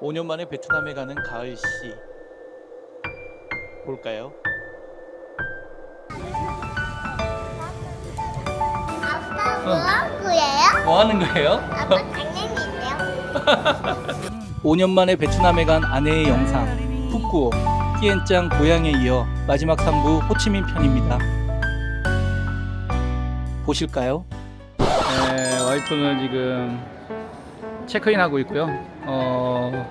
5년 만에 베트남에 가는 가을 씨 볼까요? 아빠 뭐 거예요? 뭐 하는 거예요? 아빠 당연히인데요. 5년 만에 베트남에 간 아내의 영상 푸꾸옥 끼엔짱 고향에 이어 마지막 3부 호치민 편입니다. 보실까요? 네, 와이프는 지금 체크인 하고 있고요. 어,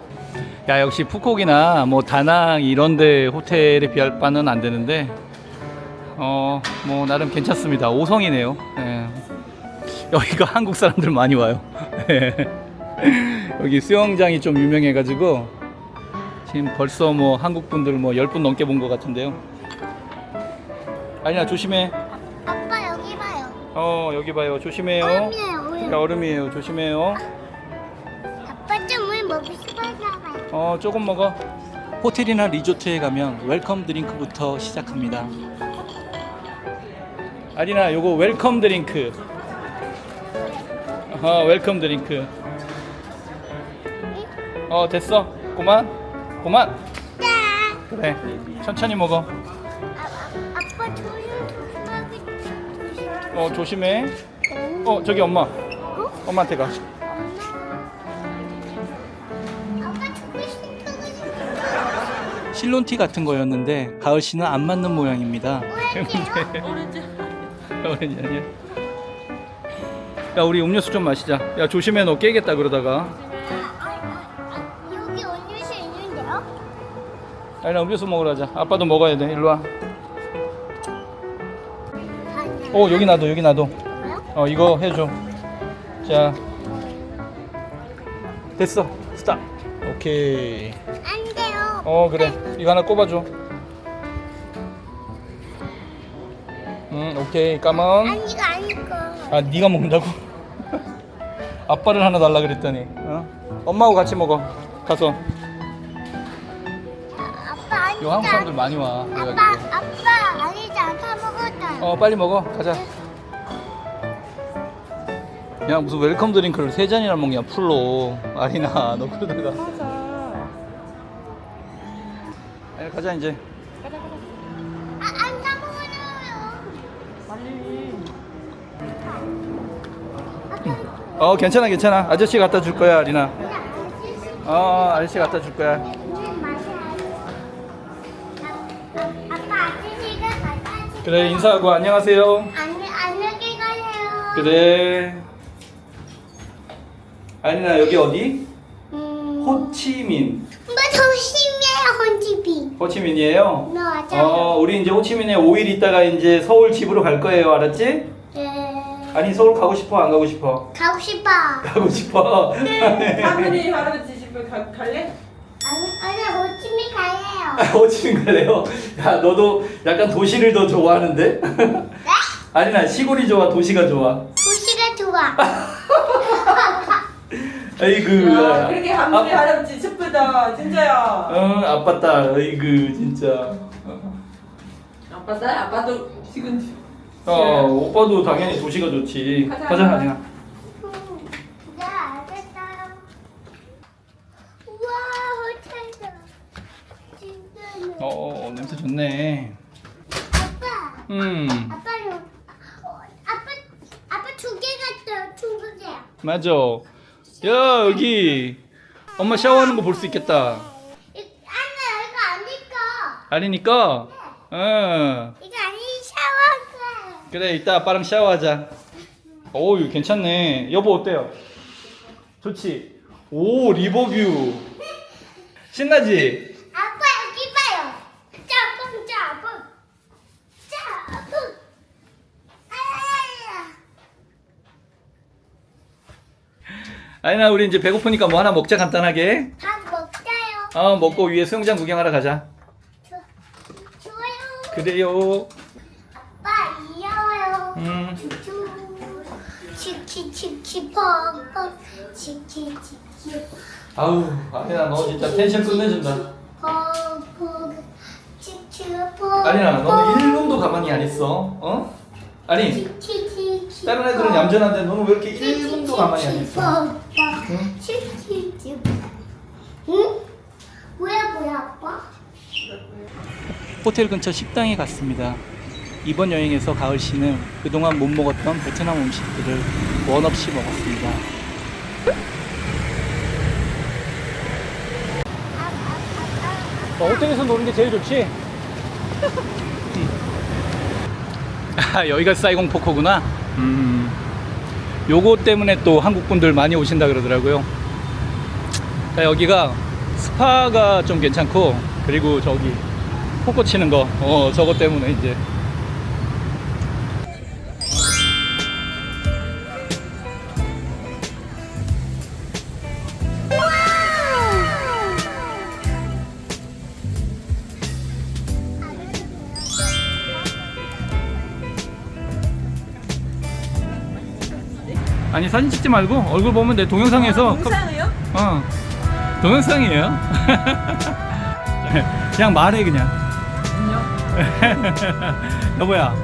야 역시 푸꾸옥이나 뭐 다낭 이런데 호텔에 비할 바는 안 되는데 어, 뭐 나름 괜찮습니다. 5성이네요. 예. 여기가 한국 사람들 많이 와요. 여기 수영장이 좀 유명해가지고 지금 벌써 뭐 한국 분들 뭐 10분 넘게 본 것 같은데요. 아니야 조심해. 아빠 여기 봐요. 어 여기 봐요. 조심해요. 얼음이에요, 얼음. 야, 얼음이에요. 조심해요. 어 조금 먹어. 호텔이나 리조트에 가면 웰컴 드링크부터 시작합니다. 아리나 요거 웰컴 드링크. 어 웰컴 드링크. 어 됐어. 그만. 네. 그래. 천천히 먹어. 아, 아빠 조심. 어 조심해. 어 저기 엄마. 엄마한테 가. 실론티 같은 거였는데 가을 씨는 안 맞는 모양입니다. 오렌지요? 오렌지 아니야? 야 우리 음료수 좀 마시자. 야 조심해 너 깨겠다 그러다가. 아, 여기 음료수 있는데요? 아니 나 음료수 먹으러 가자. 아빠도 먹어야 돼. 일로 와. 아니요. 어 여기 놔둬 여기 놔둬. 어 이거 해줘. 자 됐어. 스탑. 오케이. 안 돼요. 어 그래. 이거 하나 꼽아줘. 음 오케이 까만. 아니 이거 아니고. 아 네가 먹는다고? 아빠를 하나 달라 그랬더니 어? 엄마하고 같이 먹어 가서 아빠 아니. 요 한국 사람들 많이 와 아빠 그래가지고 아빠 아니지 않다 먹었다. 어 빨리 먹어 가자 야 무슨 웰컴 드링크를 세 잔이나 먹냐 풀로 아리나 너 그러다가 가자 이제 아안 먹어요. 어 괜찮아 괜찮아 아저씨 갖다 줄 거야 아리나 어 아저씨 갖다 줄 거야 그래 인사하고 안녕하세요 안녕 안녕히 가세요. 그래 아리나 여기 어디? 음. 호치민. 호치민이에요? 네 맞아요. 어 우리 이제 호치민에 5일 있다가 이제 서울 집으로 갈 거예요 알았지? 네. 아니 서울 가고 싶어 안 가고 싶어? 가고 싶어. 가고 싶어 할머니 할아버지 집에 가, 갈래? 아니 아니 호치민 가요. 호치민 갈래요? 야 너도 약간 도시를 더 좋아하는데? 네? 아니나 시골이 좋아 도시가 좋아? 도시가 좋아. 아이고 야, 그렇게 할머니 아, 할아버지 슬프다 진짜야 응 아빠 딸 아이고 진짜 아빠 딸 아빠도 지금 어 오빠도 당연히 도시가 좋지 가자. 가자 호텔다. 진짜네. 어 냄새 좋네 아빠. 음 아빠요. 어, 아빠 아빠 두 개 갔어요. 두 개. 맞아 야 여기 엄마 샤워하는 거 볼 수 있겠다 이- 아니 이거 아니까. 아니니까 응 이거 아니 샤워가. 그래 이따 아빠랑 샤워하자 어우 괜찮네 여보 어때요? 좋지? 오 리버뷰 신나지? 아빠 여기 봐요. 짜뽕 짜뽕. 짜뽕. 아야야야. 아니나 우리 이제 배고프니까 뭐 하나 먹자 간단하게. 밥 먹자요. 어 먹고 위에 수영장 구경하러 가자. 좋- 좋아요. 그래요. 아빠 이어요. 음. 치치치치 펑펑. 치치치치 아우 아니나 너 진짜 텐션 끝내준다. 펑펑. 치치 펑 아니나 너는 1분도 가만히 안 있어. 어? 아니 치치치치 다른 애들은 얌전한데 너는 왜 이렇게 1분도 가만히 안 있어? 응? 왜 뭐야 아빠? 호텔 근처 식당에 갔습니다. 이번 여행에서 가을 씨는 그동안 못 먹었던 베트남 음식들을 원 없이 먹었습니다. 어, 호텔에서 노는 게 제일 좋지? 아, 여기가 사이공 포코구나. 음, 요거 때문에 또 한국 분들 많이 오신다 그러더라고요. 자, 여기가 스파가 좀 괜찮고, 그리고 저기 포코 치는 거, 어, 저거 때문에 이제. 아니 사진 찍지 말고 얼굴 보면 내 동영상에서 동상이요? 어 동영상이에요 그냥 말해 그냥 여보야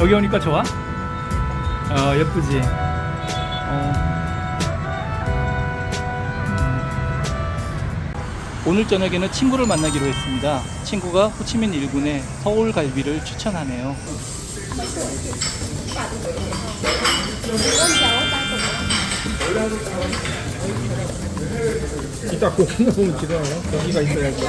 여기 오니까 좋아? 어 예쁘지 어. 음. 오늘 저녁에는 친구를 만나기로 했습니다 친구가 호치민 일군의 서울 갈비를 추천하네요 이따 보면 지도 않아? 고기가 있어야지.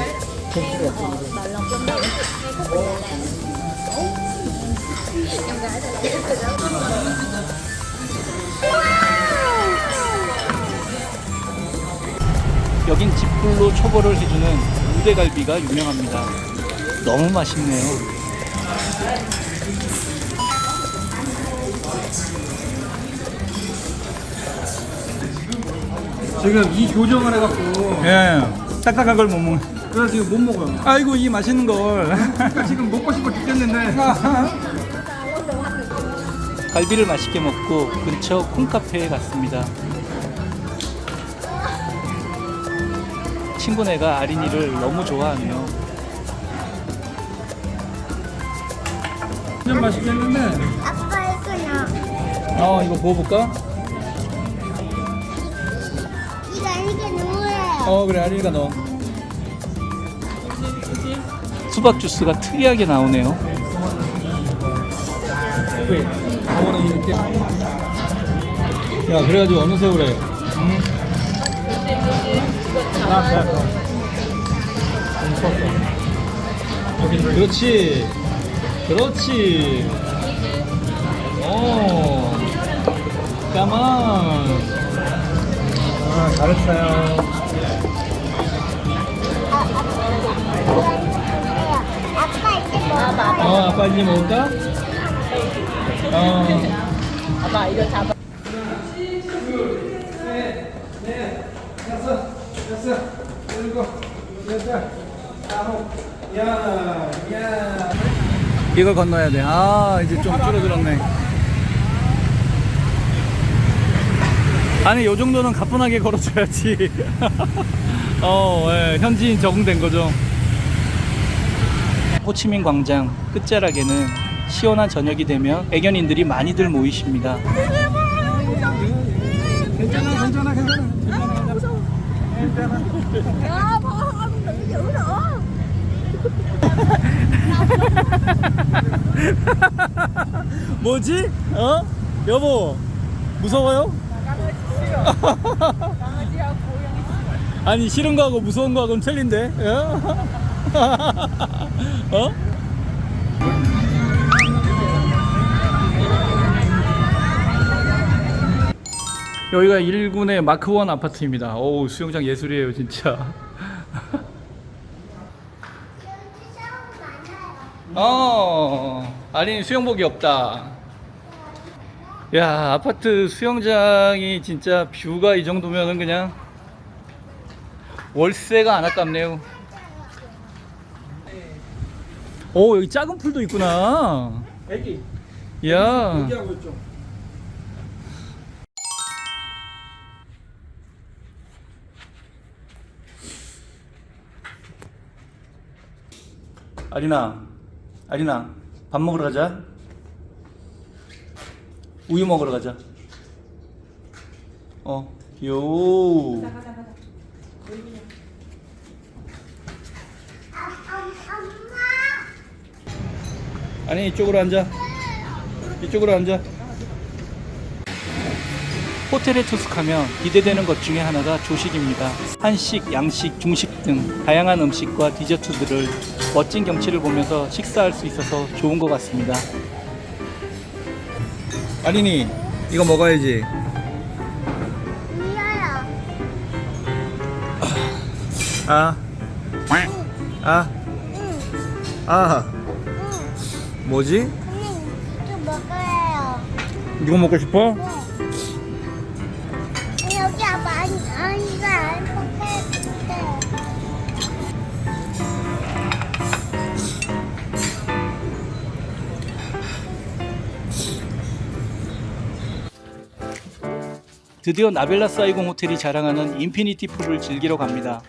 여긴 집불로 초벌을 해주는 우대갈비가 유명합니다. 너무 맛있네요. 지금 이 교정을 해갖고 예, 딱딱한 걸 못 먹. 그래서 지금 못 먹어요. 아이고 이 맛있는 걸. 그러니까 지금 먹고 싶어 죽겠는데 갈비를 맛있게 먹고 근처 콩카페에 갔습니다. 친구네가 아린이를 너무 좋아하네요. 좀 맛있겠는데 아빠 이거나 어 이거 부어볼까? 이게 누구예요? 어 그래 아린이가 넣어. 수박 주스가 특이하게 나오네요. 야 그래가지고 어느? 응? 그렇지, 그렇지. 오, 까만. 아 잘했어요. 아빠 이제 먹어. 어, 아빠 이제 먹을까? 어. 아빠 이거 잡아. 일곱, 여덟, 아홉. 이걸 건너야 돼. 아, 이제 좀 줄어들었네. 아니, 요 정도는 가뿐하게 걸어줘야지. 어, 예, 현지인 적응된 거죠. 호치민 광장 끝자락에는 시원한 저녁이 되면 애견인들이 많이들 모이십니다. 괜찮아, 괜찮아, 괜찮아. 야, 봐, 너무 열어. 뭐지? 어? 여보, 무서워요? 아니 싫은 거하고 무서운 거하고는 틀린데? 어? 어? 여기가 1군의 마크원 아파트입니다. 오 수영장 예술이에요 진짜. 어, 아니 수영복이 없다. 야, 아파트 수영장이 진짜 뷰가 이 정도면은 그냥 월세가 안 아깝네요. 오, 여기 작은 풀도 있구나. 애기, 야, 얘기하고 있죠. 아리나, 아리나, 밥 먹으러 가자. 우유 먹으러 가자. 어, 요. 아니 이쪽으로 앉아. 이쪽으로 앉아. 호텔에 투숙하면 기대되는 것 중에 하나가 조식입니다. 한식, 양식, 중식 등 다양한 음식과 디저트들을 멋진 경치를 보면서 식사할 수 있어서 좋은 것 같습니다. 아린이 이거 먹어야지. 미아야. 아, 아, 응. 아. 응. 뭐지? 언니 좀 먹어요. 이거 먹고 싶어? 네. 여기 아빠 아니 아니가 안 먹게. 드디어 나벨라 사이공 호텔이 자랑하는 인피니티 풀을 즐기러 갑니다.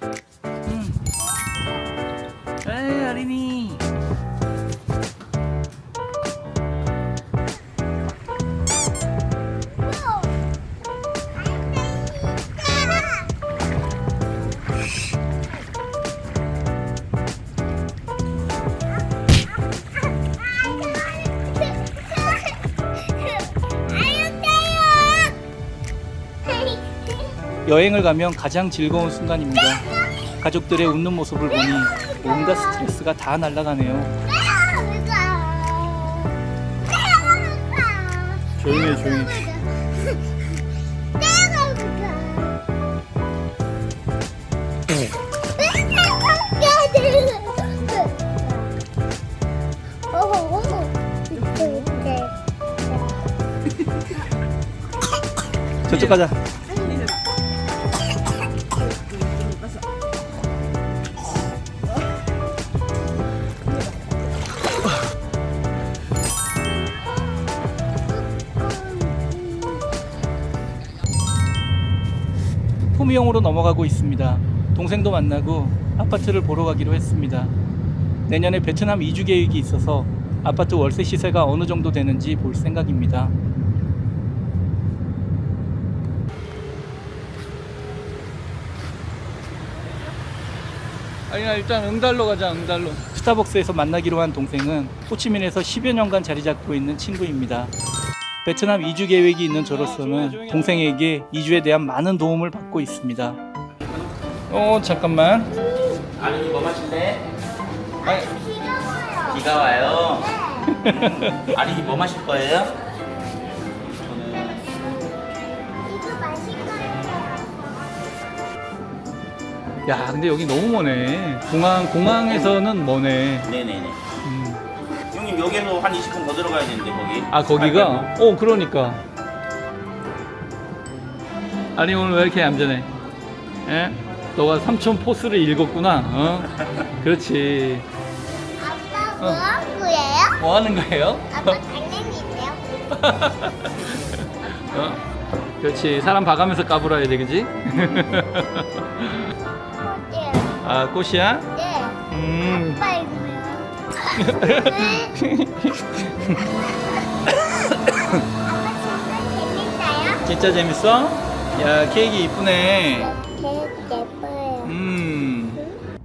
여행을 가면 가장 즐거운 순간입니다. 가족들의 웃는 모습을 보니 온갖 스트레스가 다 날아가네요. 조용히 해, 조용히 저쪽 가자. 포미형으로 넘어가고 있습니다. 동생도 만나고 아파트를 보러 가기로 했습니다. 내년에 베트남 이주 계획이 있어서 아파트 월세 시세가 어느 정도 되는지 볼 생각입니다. 아니야 일단 응달로 가자 응달로 스타벅스에서 만나기로 한 동생은 호치민에서 10여 년간 자리 잡고 있는 친구입니다 베트남 이주 계획이 있는 저로서는 동생에게 이주에 대한 많은 도움을 받고 있습니다 어 잠깐만 아린이 뭐 마실래? 아니, 비가 와요. 음, 아린이 뭐 마실 거예요? 저는 이거 마실 거예요. 야 근데 여기 너무 머네 공항, 공항에서는 머네 네네네. 음. 형님 여기서 한 20분 더 들어가야 되는데 거기. 아 거기가? 어 그러니까 아니 오늘 왜 이렇게 얌전해? 에? 너가 삼촌 포스를 읽었구나 어? 그렇지 아빠 뭐한 거예요? 뭐 하는 거예요? 아빠 장난이에요? 어? 그렇지 사람 봐가면서 까불어야 돼 그지? 어때요? 아 꽃이야? 네. 음 아빠 진짜? 재밌어? 야 케이크 이쁘네. 예뻐요. 음.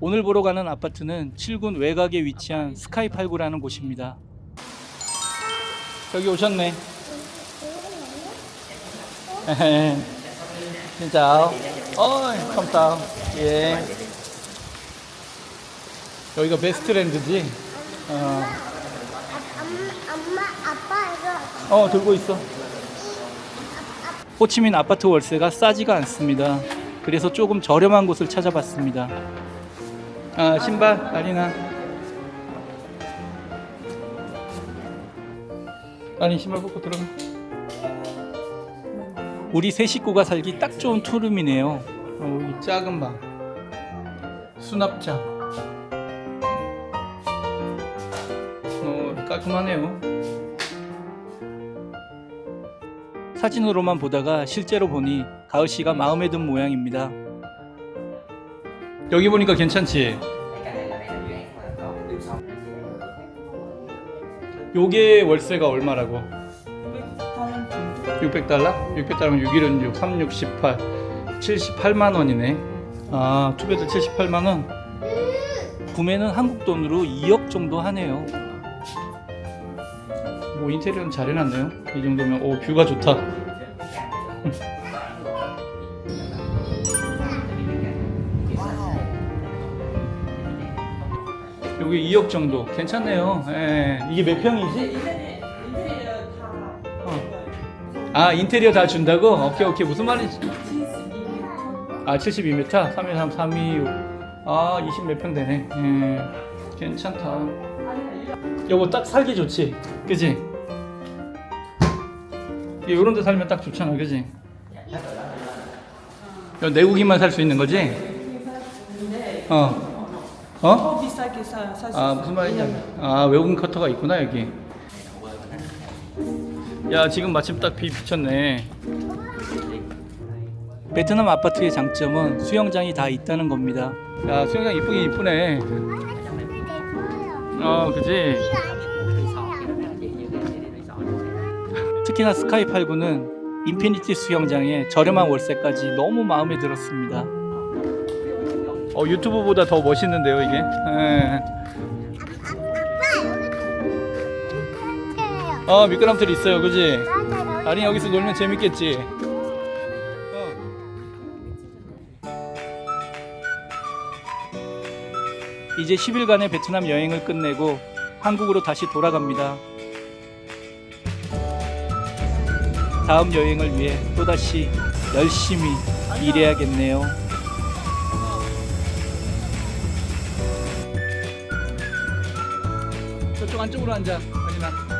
오늘 보러 가는 아파트는 7군 외곽에 위치한 스카이 89라는 곳입니다. 여기 오셨네. 진짜. 어이 컴다운. 예 여기가 베스트랜드지? 어, 아, 엄마, 아빠 어 들고 있어. 호치민 아파트 월세가 싸지가 않습니다. 그래서 조금 저렴한 곳을 찾아봤습니다. 아 신발 아리나. 아니 신발 벗고 들어가. 우리 세 식구가 살기 딱 좋은 투룸이네요. 어, 여기 작은 방. 수납장 어, 깔끔하네요 사진으로만 보다가 실제로 보니 가을 씨가 마음에 든 모양입니다. 여기 보니까 괜찮지? 요게 월세가 얼마라고? 600달러? 600달러면 6일은 6, 3, 6, 18 78만 원이네 아 투베드 78만 원 구매는 한국 돈으로 2억 정도 하네요 오 인테리어는 잘 해놨네요. 이 정도면 오 뷰가 좋다. 여기 2억 정도 괜찮네요. 예. 이게 몇 평이지? 어. 아 인테리어 다 준다고? 오케이 오케이 무슨 말인지. 아 72m, 313, 326. 아 20 몇 평 되네. 예. 괜찮다. 여보 딱 살기 좋지, 그지? 이런 데 살면 딱 좋잖아, 그지? 내국인만 살 수 있는 거지? 어. 어? 비싸게 사, 사실 아 무슨 말이냐? 아 외국인 커터가 있구나 여기. 야 지금 마침 딱 비 비쳤네. 베트남 아파트의 장점은 수영장이 다 있다는 겁니다. 야 수영장 이쁘긴 이쁘네. 어 그지? 특히나 스카이 89는 인피니티 수영장에 저렴한 월세까지 너무 마음에 들었습니다. 어 유튜브보다 더 멋있는데요 이게. 예. 어 미끄럼틀 있어요, 그지? 아린 여기서 놀면 재밌겠지. 어. 이제 10일간의 베트남 여행을 끝내고 한국으로 다시 돌아갑니다. 다음 여행을 위해 또다시 열심히 일해야겠네요. 저쪽 안쪽으로 앉아, 아니나.